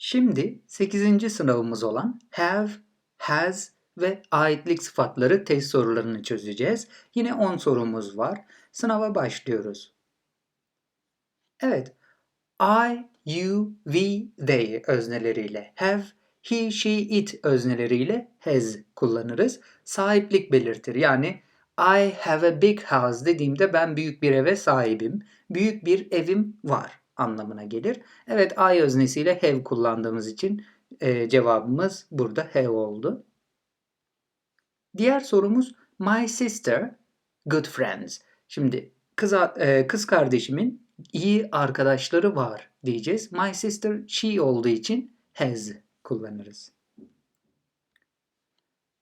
Şimdi 8. sınavımız olan have, has ve aitlik sıfatları test sorularını çözeceğiz. Yine 10 sorumuz var. Sınava başlıyoruz. Evet. I, you, we, they özneleriyle have, he, she, it özneleriyle has kullanırız. Sahiplik belirtir. Yani I have a big house dediğimde ben büyük bir eve sahibim. Büyük bir evim var anlamına gelir. Evet I öznesiyle have kullandığımız için e, cevabımız burada have oldu. Diğer sorumuz my sister good friends. Şimdi kız, e, kız kardeşimin iyi arkadaşları var diyeceğiz. My sister she olduğu için has kullanırız.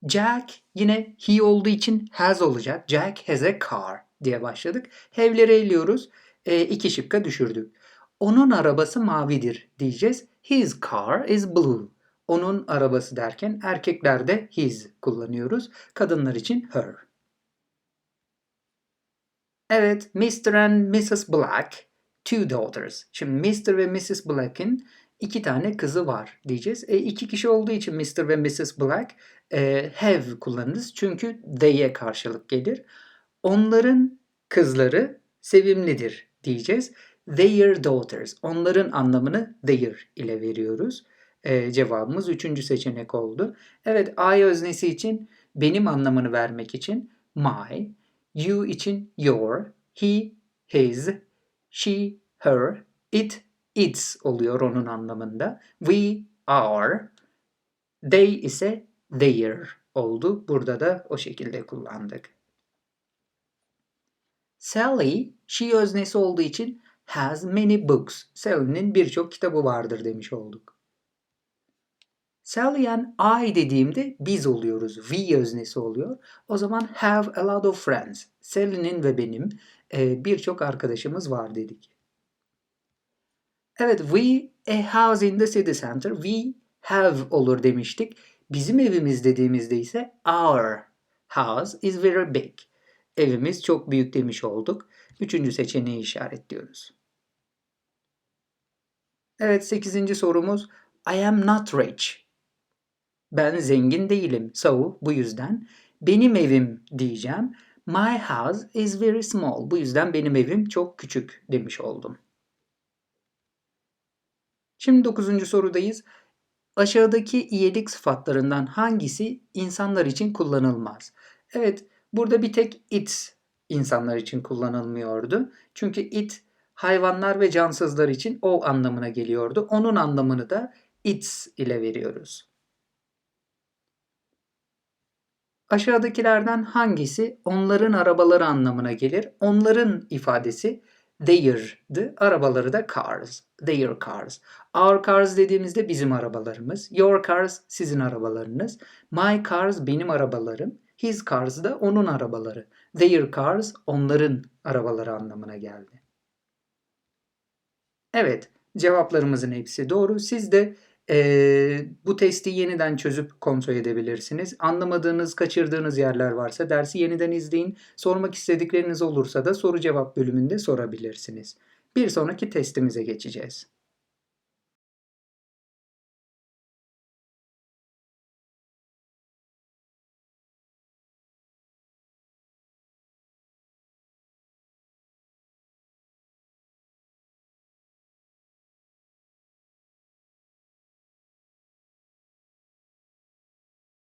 Jack yine he olduğu için has olacak. Jack has a car diye başladık. Have'leri eliyoruz. E, iki şıkka düşürdük. Onun arabası mavidir diyeceğiz. His car is blue. Onun arabası derken erkeklerde his kullanıyoruz. Kadınlar için her. Evet, Mr. and Mrs. Black, two daughters. Şimdi Mr. ve Mrs. Black'in iki tane kızı var diyeceğiz. E, iki kişi olduğu için Mr. ve Mrs. Black e, have kullanırız. Çünkü they'e karşılık gelir. Onların kızları sevimlidir diyeceğiz. Their daughters. Onların anlamını their ile veriyoruz. E, cevabımız üçüncü seçenek oldu. Evet I öznesi için benim anlamını vermek için my, you için your, he, his, she, her, it, its oluyor onun anlamında. We, our, they ise their oldu. Burada da o şekilde kullandık. Sally, she öznesi olduğu için has many books. Sally'nin birçok kitabı vardır demiş olduk. Sally and I dediğimde biz oluyoruz. We öznesi oluyor. O zaman have a lot of friends. Sally'nin ve benim e, birçok arkadaşımız var dedik. Evet, we a house in the city center. We have olur demiştik. Bizim evimiz dediğimizde ise our house is very big. Evimiz çok büyük demiş olduk. Üçüncü seçeneği işaretliyoruz. Evet, sekizinci sorumuz. I am not rich. Ben zengin değilim. So, bu yüzden benim evim diyeceğim. My house is very small. Bu yüzden benim evim çok küçük demiş oldum. Şimdi dokuzuncu sorudayız. Aşağıdaki iyilik sıfatlarından hangisi insanlar için kullanılmaz? Evet, burada bir tek it insanlar için kullanılmıyordu. Çünkü it hayvanlar ve cansızlar için o anlamına geliyordu. Onun anlamını da its ile veriyoruz. Aşağıdakilerden hangisi onların arabaları anlamına gelir? Onların ifadesi their'dı. Arabaları da cars. Their cars. Our cars dediğimizde bizim arabalarımız. Your cars sizin arabalarınız. My cars benim arabalarım. His cars da onun arabaları. Their cars onların arabaları anlamına geldi. Evet, cevaplarımızın hepsi doğru. Siz de e, bu testi yeniden çözüp kontrol edebilirsiniz. Anlamadığınız, kaçırdığınız yerler varsa dersi yeniden izleyin. Sormak istedikleriniz olursa da soru cevap bölümünde sorabilirsiniz. Bir sonraki testimize geçeceğiz.